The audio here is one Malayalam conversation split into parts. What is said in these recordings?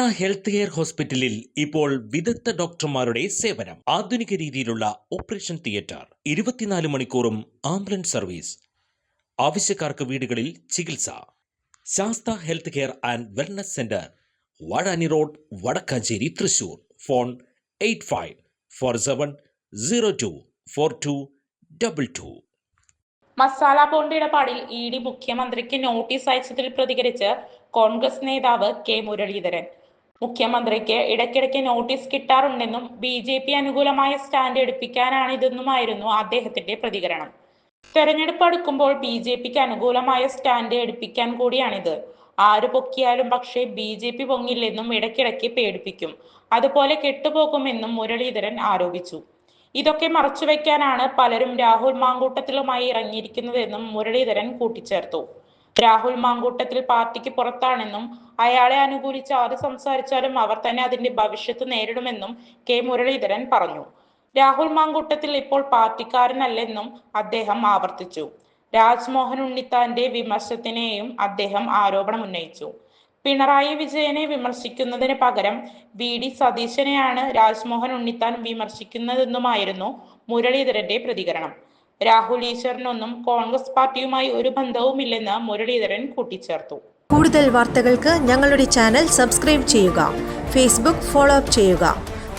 ഹെൽത്ത് കെയർ ഹോസ്പിറ്റലിൽ ഇപ്പോൾ വിദഗ്ധ ഡോക്ടർമാരുടെ സേവനം. ആധുനിക രീതിയിലുള്ള ഓപ്പറേഷൻ തിയേറ്റർ. ഇരുപത്തിനാല് മണിക്കൂറും ആംബുലൻസ് സർവീസ്. ആവശ്യക്കാർക്ക് വീടുകളിൽ ചികിത്സ. Sastha health care and wellness centre. Vazhani road Vadakkanchery Thrissur. Phone eight five four seven zero two four two double two. Masala bond ഇടപാടിൽ ഇ ഡി മുഖ്യമന്ത്രിക്ക് നോട്ടീസ് അയച്ചതിൽ പ്രതികരിച്ച് കോൺഗ്രസ് നേതാവ് കെ മുരളീധരൻ. മുഖ്യമന്ത്രിക്ക് ഇടയ്ക്കിടയ്ക്ക് നോട്ടീസ് കിട്ടാറുണ്ടെന്നും ബി ജെ പി അനുകൂലമായ സ്റ്റാൻഡ് എടുപ്പിക്കാനാണിതെന്നുമായിരുന്നു അദ്ദേഹത്തിന്റെ പ്രതികരണം. തെരഞ്ഞെടുപ്പ് അടുക്കുമ്പോൾ ബി ജെ പിക്ക് അനുകൂലമായ സ്റ്റാൻഡ് എടുപ്പിക്കാൻ കൂടിയാണിത്. ആര് പൊക്കിയാലും പക്ഷേ ബി ജെ പി പൊങ്ങില്ലെന്നും ഇടയ്ക്കിടയ്ക്ക് പേടിപ്പിക്കും. അതുപോലെ കെട്ടുപോകുമെന്നും മുരളീധരൻ ആരോപിച്ചു. ഇതൊക്കെ മറച്ചുവെക്കാനാണ് പലരും രാഹുൽ മാങ്കൂട്ടത്തിലുമായി ഇറങ്ങിയിരിക്കുന്നതെന്നും മുരളീധരൻ കൂട്ടിച്ചേർത്തു. രാഹുൽ മാങ്കൂട്ടത്തിൽ പാർട്ടിക്ക് പുറത്താണെന്നും അയാളെ അനുകൂലിച്ച് ആര് സംസാരിച്ചാലും അവർ തന്നെ അതിന്റെ ഭവിഷ്യത്ത് നേരിടുമെന്നും കെ മുരളീധരൻ പറഞ്ഞു. രാഹുൽ മാങ്കൂട്ടത്തിൽ ഇപ്പോൾ പാർട്ടിക്കാരനല്ലെന്നും അദ്ദേഹം ആവർത്തിച്ചു. രാജ്മോഹൻ ഉണ്ണിത്താന്റെ വിമർശത്തിനെയും അദ്ദേഹം ആരോപണം ഉന്നയിച്ചു. പിണറായി വിജയനെ വിമർശിക്കുന്നതിന് പകരം വി. ഡി. സതീശനെയാണ് രാജ്മോഹൻ ഉണ്ണിത്താൻ വിമർശിക്കുന്നതെന്നുമായിരുന്നു മുരളീധരന്റെ പ്രതികരണം. രാഹുൽ ഈശ്വറിനൊന്നും കോൺഗ്രസ് പാർട്ടിയുമായി ഒരു ബന്ധവുമില്ലെന്ന് മുരളീധരൻ കൂട്ടിച്ചേർത്തു. കൂടുതൽ വാർത്തകൾക്ക് ഞങ്ങളുടെ ചാനൽ സബ്സ്ക്രൈബ് ചെയ്യുക ഫേസ്ബുക്ക് ഫോളോ അപ്പ് ചെയ്യുക.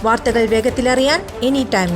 വാർത്തകൾ വേഗത്തിലറിയാൻ എനി ടൈം